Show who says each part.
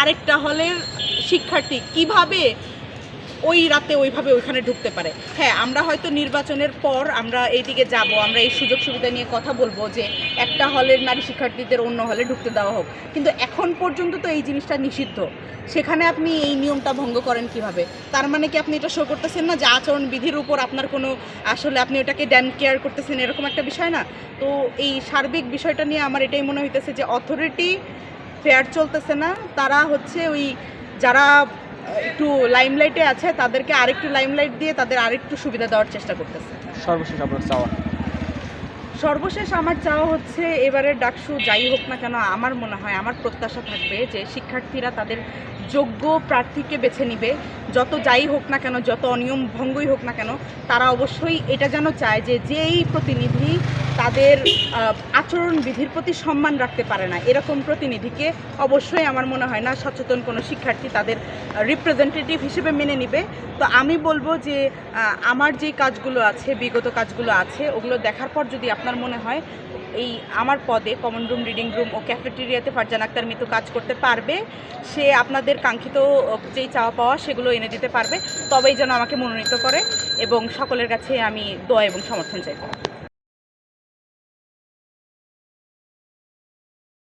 Speaker 1: আরেকটা হলের শিক্ষার্থী কীভাবে ওই রাতে ওইভাবে ওইখানে ঢুকতে পারে? হ্যাঁ আমরা হয়তো নির্বাচনের পর আমরা এইদিকে যাব, আমরা এই সুযোগ সুবিধা নিয়ে কথা বলব যে একটা হলের নারী শিক্ষার্থীদের অন্য হলে ঢুকতে দেওয়া হোক। কিন্তু এখন পর্যন্ত তো এই জিনিসটা নিষিদ্ধ। সেখানে আপনি এই নিয়মটা ভঙ্গ করেন কীভাবে? তার মানে কি আপনি এটা শো করতেছেন না যে আচরণ বিধির উপর আপনার কোনো আসলে আপনি ওটাকে ড্যান কেয়ার করতেছেন, এরকম একটা বিষয় না? তো এই সার্বিক বিষয়টা নিয়ে আমার এটাই মনে হইতেছে যে অথরিটি ফেয়ার চলতেছে না। তারা হচ্ছে ওই যারা একটু লাইমলাইটে আছে তাদেরকে আরেকটু লাইমলাইট দিয়ে তাদের আরেকটু সুবিধা দেওয়ার চেষ্টা করতেছে।
Speaker 2: সর্বশেষ আপনার চাওয়া?
Speaker 1: সর্বশেষ আমার চাওয়া হচ্ছে এবারে ডাকসু যাই হোক না কেন আমার মনে হয় আমার প্রত্যাশা থাকবে যে শিক্ষার্থীরা তাদের যোগ্য প্রার্থীকে বেছে নিবে। যত যাই হোক না কেন, যত অনিয়ম ভঙ্গই হোক না কেন, তারা অবশ্যই এটা যেন চায় যে যেই প্রতিনিধি তাদের আচরণ বিধির প্রতি সম্মান রাখতে পারে না, এরকম প্রতিনিধিকে অবশ্যই আমার মনে হয় না সচেতন কোনো শিক্ষার্থী তাদের রিপ্রেজেন্টেটিভ হিসেবে মেনে নিবে। তো আমি বলব যে আমার যে কাজগুলো আছে, বিগত কাজগুলো আছে, ওগুলো দেখার পর যদি আপনার মনে হয় এই আমার পদে কমন রুম রিডিং রুম ও ক্যাফেটেরিয়াতে ফারজান আক্তার মিতু কাজ করতে পারবে, সে আপনাদের কাঙ্ক্ষিত যেই চাওয়া পাওয়া সেগুলো এনে দিতে পারবে, তবেই যেন আমাকে মনোনীত করে এবং সকলের কাছে আমি দোয়া এবং সমর্থন চাইব